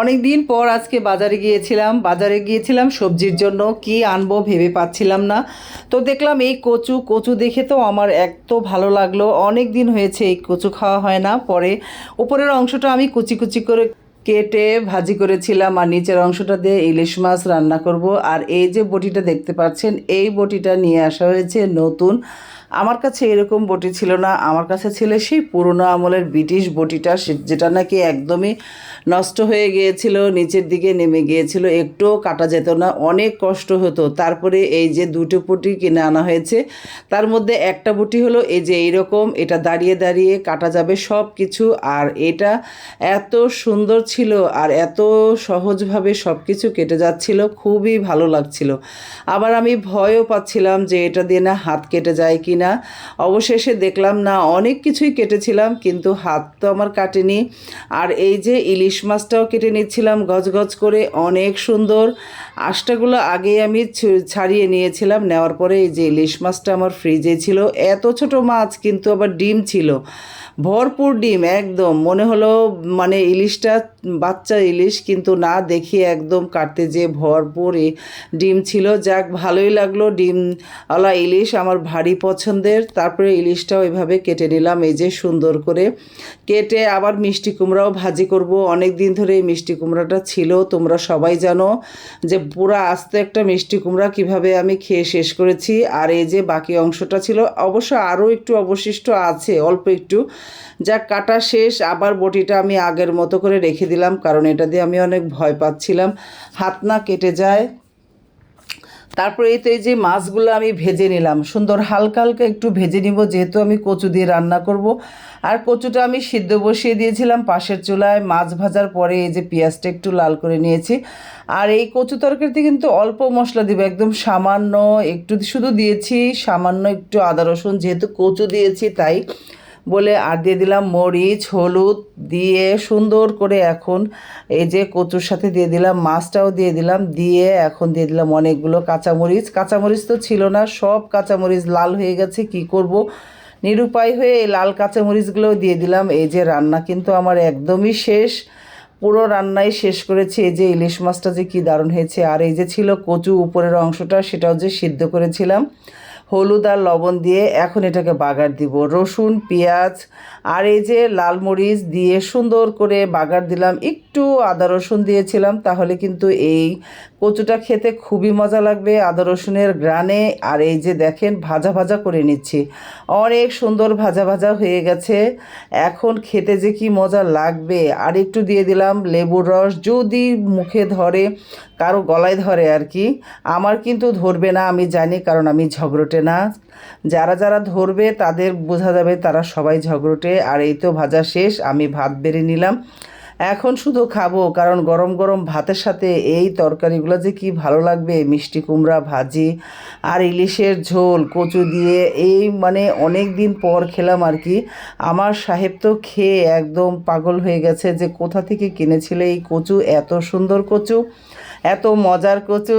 অনেক দিন পর আজকে বাজারে গিয়েছিলাম বাজারে গিয়েছিলাম, সবজির জন্য কি আনব ভেবে পাচ্ছিলাম না। তো দেখলাম এই কচু কচু দেখে তো আমার এক তো ভালো লাগল। অনেক দিন হয়েছে এই কচু খাওয়া হয় না, পরে উপরের অংশটা আমি কুচি কুচি করে কেটে ভাজি করেছিলাম আর নিচের অংশটা দিয়ে ইলিশ মাছ রান্না করব। আর এই যে বটিটা দেখতে পাচ্ছেন, এই বটিটা নিয়ে আসা হয়েছে নতুন আমার কাছে এরকম বটি ছিল না। আমার কাছে ছিল সেই পুরনো আমলের ব্রিটিশ বটিটা। যেটা নাকি একদমই নষ্ট হয়ে গিয়েছিল, নিচের দিকে নেমে গিয়েছিল। একটুও কাটা যেত না, অনেক কষ্ট হতো। তারপরে এই যে দুটো বটি কিনে আনা হয়েছে, তার মধ্যে একটা বটি হলো এই যে এইরকম, এটা দাঁড়িয়ে দাঁড়িয়ে কাটা যাবে সব কিছু আর এটা এত সুন্দর ছিল আর এত সহজভাবে সব কিছু কেটে যাচ্ছিল, খুবই ভালো লাগছিল। আবার আমি ভয়ও পাচ্ছিলাম যে এটা দিয়ে না হাত কেটে যায় কি না। অবশেষে দেখলাম, না, অনেক কিছুই কেটেছিলাম, কিন্তু হাত তো আমার কাটেনি। আর এই যে ইলিশ মাছটাও কেটে নিচ্ছিলাম গজ গজ করে, অনেক সুন্দর। আষ্টাগুলো আগেই আমি ছাড়িয়ে নিয়েছিলাম, নেওয়ার পরে এই যে ইলিশ মাছটা আমার ফ্রিজে ছিল। এত ছোট মাছ, কিন্তু আবার ডিম ছিল। ভরপুর ডিম, একদম। মনে হলো মানে ইলিশটা বাচ্চা ইলিশ, কিন্তু না দেখি একদম কাটতে যে ভরপুর ডিম ছিল। যাক, ভালোই লাগল। ডিমওয়ালা ইলিশ আমার ভারী পছন্দের, তারপরে ইলিশটাও এভাবে কেটে নিলাম, এই যে সুন্দর করে। কেটে আবার মিষ্টি কুমড়াও ভাজি করব। অনেক দিন ধরে এই মিষ্টি কুমড়াটা ছিল, তোমরা সবাই জানো যে পুরো আস্ত একটা মিষ্টি কুমড়া কীভাবে আমি খেয়ে শেষ করেছি। আর এই যে বাকি অংশটা ছিল, অবশ্য আরও একটু অবশিষ্ট আছে, অল্প একটু। যা কাটা শেষ, আবার বটিটা আমি আগের মতো করে রেখে দিলাম, কারণ এটা দিয়ে আমি অনেক ভয় পাচ্ছিলাম। হাত না কেটে যায়। তারপরে এই তো এই যে মাছগুলো আমি ভেজে নিলাম। সুন্দর হালকা হালকা একটু ভেজে নিব, যেহেতু আমি কচু দিয়ে রান্না করব। আর কচুটা আমি সিদ্ধ বসিয়ে দিয়েছিলাম পাশের চুলায়। মাছ ভাজার পরে এই যে পেঁয়াজটা একটু লাল করে নিয়েছি। আর এই কচু তরকারিতে কিন্তু অল্প মশলা দিব, একদম সামান্য একটু, শুধু দিয়েছি সামান্য একটু আদা রসুন, যেহেতু কচু দিয়েছি তাই। বলে আর দিয়ে দিলাম মরিচ, হলুদ দিয়ে সুন্দর করে এখন এই যে কচুর সাথে দিয়ে দিলাম, মাছটাও দিয়ে দিলাম, দিয়ে এখন দিয়ে দিলাম অনেকগুলো কাঁচামরিচ। কাঁচামরিচ তো ছিল না, সব কাঁচামরিচ লাল হয়ে গেছে, কি করব? নিরুপায় হয়ে এই লাল কাঁচামরিচগুলোও দিয়ে দিলাম। এই যে রান্না কিন্তু আমার একদমই শেষ। পুরো রান্নাই শেষ করেছি। এই যে ইলিশ মাছটা যে কী দারুণ হয়েছে। আর এই যে ছিল কচু উপরের অংশটা, সেটাও যে সিদ্ধ করেছিলাম। হলুদ আর লবণ দিয়ে এখন এটাকে বাগার দিব। রসুন, পেঁয়াজ আর এই যে লাল মরিচ দিয়ে সুন্দর করে বাগার দিলাম। একটু আদা রসুন দিয়েছিলাম, তাহলে কিন্তু এই কচুটা খেতে খুবই মজা লাগবে আদা রসুনের গ্রানে। আর এই যে দেখেন, ভাজা ভাজা করে নিচ্ছি। অনেক সুন্দর ভাজা ভাজা হয়ে গেছে। এখন খেতে যে কি মজা লাগবে। আর একটু দিয়ে দিলাম লেবুর রস। যদি মুখে ধরে কারও গলায় ধরে আর কি। আমার কিন্তু ধরবে না, আমি জানি, কারণ আমি ঝগড়টে না। যারা যারা ধরবে, তাদের বোঝা যাবে তারা সবাই ঝগড়টে। আর এই তো ভাজা শেষ, আমি ভাত বেড়ে নিলাম। এখন শুধু খাব, কারণ গরম গরম ভাতের সাথে এই তরকারিগুলো যে কি ভালো লাগবে, মিষ্টি কুমড়া ভাজি আর ইলিশের ঝোল, কচু দিয়ে এই মানে অনেক দিন পর খেলাম আর কি। আমার সাহেব তো খেয়ে একদম পাগল হয়ে গেছে যে কোথা থেকে কিনেছিলে এই কচু, এত সুন্দর কচু, এত মজার কচু।